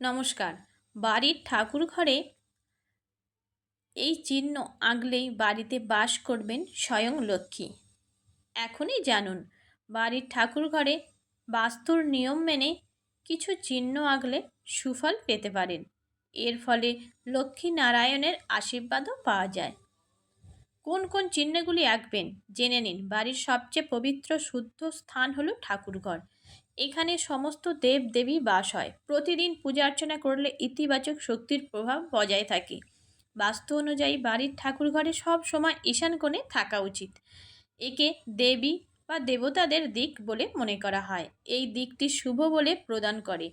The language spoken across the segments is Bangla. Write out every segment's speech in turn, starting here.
নমস্কার। বাড়ির ঠাকুর ঘরে এই চিহ্ন আঁকলেই বাড়িতে বাস করবেন স্বয়ং লক্ষ্মী। এখনই জানুন, বাড়ির ঠাকুর ঘরে বাস্তুর নিয়ম মেনে কিছু চিহ্ন আঁকলে সুফল পেতে পারেন। এর ফলে লক্ষ্মী নারায়ণের আশীর্বাদও পাওয়া যায়। কোন কোন চিহ্নগুলি আঁকবেন? জেনে নিন, বাড়ির সবচেয়ে পবিত্র, শুদ্ধ স্থান হলো ঠাকুরঘর। এখানে সমস্ত দেব দেবী বাস হয়। প্রতিদিন পূজা অর্চনা করলে ইতিবাচক শক্তির প্রভাব বজায় থাকে। বাস্তু অনুযায়ী বাড়ির ঠাকুর ঘরে সব সময় ঈশান কোণে থাকা উচিত। একে দেবী বা দেবতাদের দিক বলে মনে করা হয়। এই দিকটি শুভ বলে প্রদান করে।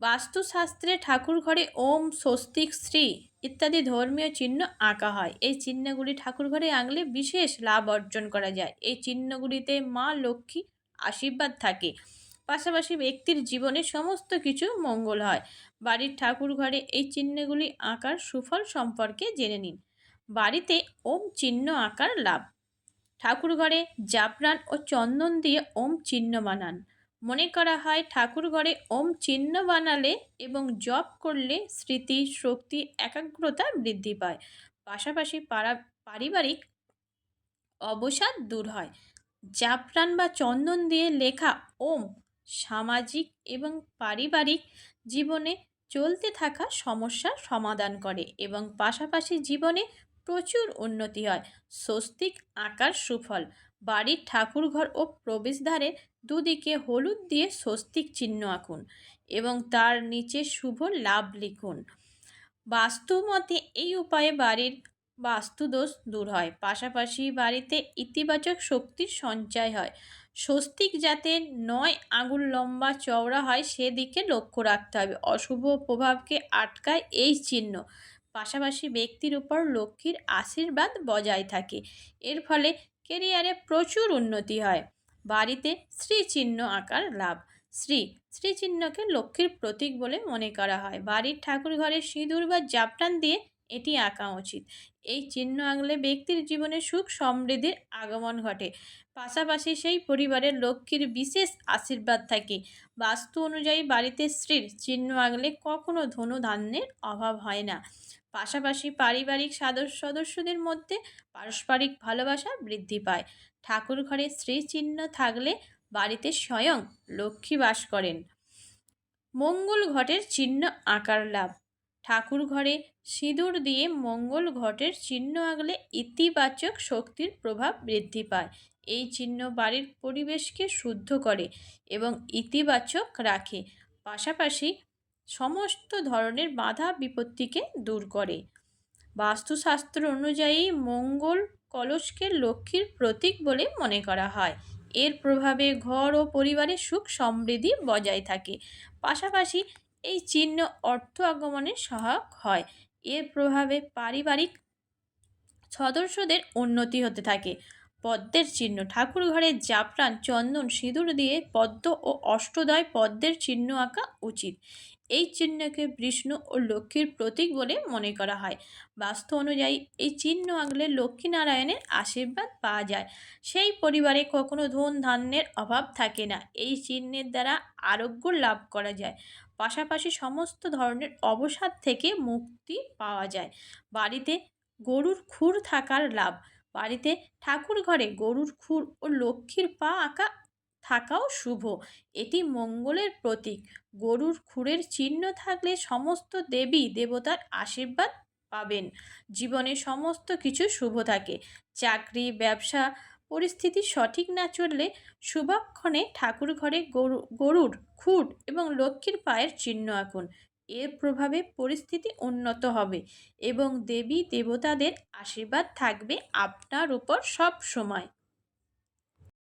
বাস্তুশাস্ত্রে ঠাকুর ঘরে ওম, স্বস্তিক, শ্রী ইত্যাদি ধর্মীয় চিহ্ন আঁকা হয়। এই চিহ্নগুলি ঠাকুর ঘরে আঁকলে বিশেষ লাভ অর্জন করা যায়। এই চিহ্নগুলিতে মা লক্ষ্মী আশীর্বাদ থাকে। পাশাপাশি ব্যক্তির জীবনে সমস্ত কিছু মঙ্গল হয়। বাড়ির ঠাকুর ঘরে এই চিহ্নগুলি আঁকার সুফল সম্পর্কে জেনে নিন। বাড়িতে ওম চিহ্ন আঁকার লাভ। ঠাকুর ঘরে জাফরান ও চন্দন দিয়ে ওম চিহ্ন বানান। মনে করা হয় ঠাকুর ঘরে ওম চিহ্ন বানালে এবং জপ করলে স্মৃতি, শক্তি, একাগ্রতা বৃদ্ধি পায়। পাশাপাশি পাড়া পারিবারিক অবসাদ দূর হয়। জাফরান বা চন্দন দিয়ে লেখা ওম সামাজিক এবং পারিবারিক জীবনে চলতে থাকা সমস্যার সমাধান করে এবং পাশাপাশি জীবনে প্রচুর উন্নতি হয়। স্বস্তিক আঁকার সুফল, বাড়ির ঠাকুরঘর ও প্রবেশদ্বারে দুদিকে হলুদ দিয়ে স্বস্তিক চিহ্ন আঁকুন এবং তার নিচে শুভ লাভ লিখুন। বাস্তুমতে এই উপায়ে বাড়ির বাস্তুদোষ দূর হয়, পাশাপাশি বাড়িতে ইতিবাচক শক্তির সঞ্চয় হয়। স্বস্তিক যাতে নয়, আঙুল লম্বা, চওড়া হয়, সেদিকে লক্ষ্য রাখতে হবে। অশুভ প্রভাবকে আটকায় এই চিহ্ন। পাশাপাশি ব্যক্তির উপর লক্ষ্মীর আশীর্বাদ বজায় থাকে। এর ফলে কেরিয়ারে প্রচুর উন্নতি হয়। বাড়িতে শ্রী চিহ্ন আঁকার লাভ। শ্রী শ্রী চিহ্নকে লক্ষ্মীর প্রতীক বলে মনে করা হয়। বাড়ির ঠাকুর ঘরে সিঁদুর বা জাপটান দিয়ে এটি আঁকা উচিত। এই চিহ্ন আঁকলে ব্যক্তির জীবনে সুখ সমৃদ্ধির আগমন ঘটে। পাশাপাশি সেই পরিবারের লক্ষ্মীর বিশেষ আশীর্বাদ থাকে। বাস্তু অনুযায়ী বাড়িতে স্ত্রীর চিহ্ন আঁকলে কখনো ধনু ধান্যের অভাব হয় না। পাশাপাশি পারিবারিক সদস্যদের মধ্যে পারস্পরিক ভালোবাসা বৃদ্ধি পায়। ঠাকুর ঘরে স্ত্রী চিহ্ন থাকলে বাড়িতে স্বয়ং লক্ষ্মী বাস করেন। মঙ্গল ঘটের চিহ্ন আকার লাভ। ঠাকুর ঘরে সিঁদুর দিয়ে মঙ্গল ঘটের চিহ্ন আঁকলে ইতিবাচক শক্তির প্রভাব বৃদ্ধি পায়। এই চিহ্ন বাড়ির পরিবেশকে শুদ্ধ করে এবং ইতিবাচক রাখে। পাশাপাশি সমস্ত ধরনের বাধা বিপত্তিকে দূর করে। বাস্তুশাস্ত্র অনুযায়ী মঙ্গল কলসকে লক্ষ্মীর প্রতীক বলে মনে করা হয়। এর প্রভাবে ঘর ও পরিবারের সুখ সমৃদ্ধি বজায় থাকে। পাশাপাশি এই চিহ্ন অর্থ আগমনে সহায়ক হয়। এর প্রভাবে পারিবারিক সদস্যদের উন্নতি হতে থাকে। পদ্মের চিহ্ন ঠাকুর ঘরে জাফরান চন্দন সিঁদুর দিয়ে পদ্ম ও অষ্টদয় পদ্মের চিহ্ন আঁকা উচিত। এই চিহ্নকে বিষ্ণু ও লক্ষ্মীর প্রতীক বলে মনে করা হয়। বাস্তু অনুযায়ী এই চিহ্ন আঁকলে লক্ষ্মীনারায়ণের আশীর্বাদ পাওয়া যায়। সেই পরিবারে কখনো ধন ধান্যের অভাব থাকে না। এই চিহ্নের দ্বারা আরোগ্য লাভ করা যায়। পাশাপাশি সমস্ত ধরনের অবসাদ থেকে মুক্তি পাওয়া যায়। বাড়িতে গরুর খুর থাকার লাভ। বাড়িতে ঠাকুর ঘরে গরুর খুর ও লক্ষ্মীর পা আঁকা থাকাও শুভ। এটি মঙ্গলের প্রতীক। গরুর খুরের চিহ্ন থাকলে সমস্ত দেবী দেবতার আশীর্বাদ পাবেন। জীবনে সমস্ত কিছু শুভ থাকে। চাকরি, ব্যবসা, পরিস্থিতি সঠিক না চললে শুভক্ষণে ঠাকুর ঘরে গরু, গরুর খুঁট এবং লক্ষ্মীর পায়ের চিহ্ন আঁকুন। এর প্রভাবে পরিস্থিতি উন্নত হবে এবং দেবী দেবতাদের আশীর্বাদ থাকবে আপনার উপর সব সময়